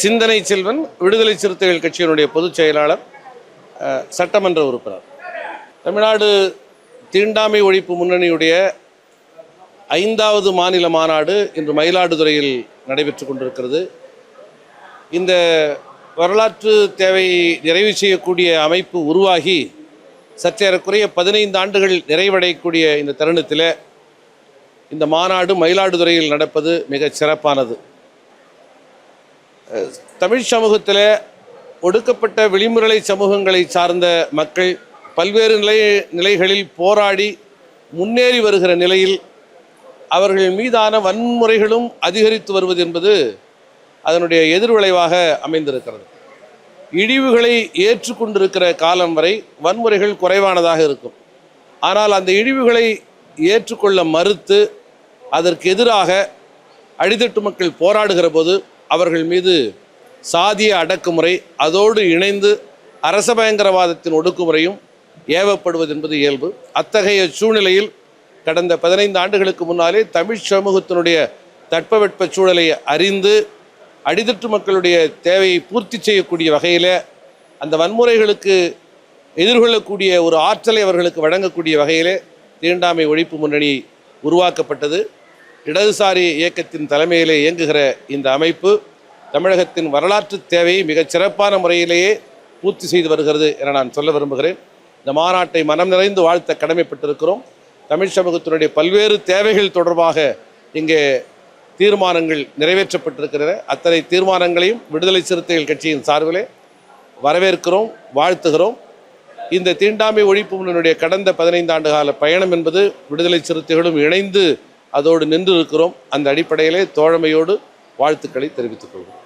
சிந்தனை செல்வன் விடுதலை சிறுத்தைகள் கட்சியினுடைய பொதுச் செயலாளர் சட்டமன்ற உறுப்பினர். தமிழ்நாடு தீண்டாமை ஒழிப்பு முன்னணியுடைய ஐந்தாவது மாநில மாநாடு இன்று மயிலாடுதுறையில் நடைபெற்று கொண்டிருக்கிறது. இந்த வரலாற்று தேவை நிறைவு செய்யக்கூடிய அமைப்பு உருவாகி சற்றேறக்குறைய பதினைந்து ஆண்டுகள் நிறைவடையக்கூடிய இந்த தருணத்தில் இந்த மாநாடு மயிலாடுதுறையில் நடப்பது மிகச் சிறப்பானது. தமிழ் சமூகத்தில் ஒடுக்கப்பட்ட விளிமுறை சமூகங்களை சார்ந்த மக்கள் பல்வேறு நிலை நிலைகளில் போராடி முன்னேறி வருகிற நிலையில் அவர்கள் மீதான வன்முறைகளும் அதிகரித்து வருவது என்பது அதனுடைய எதிர்விளைவாக அமைந்திருக்கிறது. இழிவுகளை ஏற்றுக்கொண்டிருக்கிற காலம் வரை வன்முறைகள் குறைவானதாக இருக்கும். ஆனால் அந்த இழிவுகளை ஏற்றுக்கொள்ள மறுத்து அதற்கு எதிராக அடித்தட்டு மக்கள் போராடுகிற போது அவர்கள் மீது சாதிய அடக்குமுறை அதோடு இணைந்து அரச பயங்கரவாதத்தின் ஒடுக்குமுறையும் ஏவப்படுவது என்பது இயல்பு. அத்தகைய சூழ்நிலையில் கடந்த பதினைந்து ஆண்டுகளுக்கு முன்னாலே தமிழ் சமூகத்தினுடைய தட்பவெட்ப சூழலை அறிந்து அடித்தட்டு மக்களுடைய தேவையை பூர்த்தி செய்யக்கூடிய வகையில் அந்த வன்முறைகளுக்கு எதிர்கொள்ளக்கூடிய ஒரு ஆற்றலை அவர்களுக்கு வழங்கக்கூடிய வகையிலே தீண்டாமை ஒழிப்பு முன்னணி உருவாக்கப்பட்டது. இடதுசாரி இயக்கத்தின் தலைமையிலே இயங்குகிற இந்த அமைப்பு தமிழகத்தின் வரலாற்று தேவையை மிகச் சிறப்பான முறையிலேயே பூர்த்தி செய்து வருகிறது என நான் சொல்ல விரும்புகிறேன். இந்த மாநாட்டை மனம் நிறைந்து வாழ்த்த கடமைப்பட்டிருக்கிறோம். தமிழ் சமூகத்தினுடைய பல்வேறு தேவைகள் தொடர்பாக இங்கே தீர்மானங்கள் நிறைவேற்றப்பட்டிருக்கின்றன. அத்தனை தீர்மானங்களையும் விடுதலை சிறுத்தைகள் கட்சியின் சார்பிலே வரவேற்கிறோம் வாழ்த்துகிறோம். இந்த தீண்டாமை ஒழிப்பு முன்னுடைய கடந்த பதினைந்து ஆண்டு கால பயணம் என்பது விடுதலை சிறுத்தைகளும் இணைந்து அதோடு நின்று இருக்கிறோம் அந்த அடிப்படையிலே தோழமையோடு வாழ்த்துக்களை தெரிவித்துக் கொள்கிறோம்.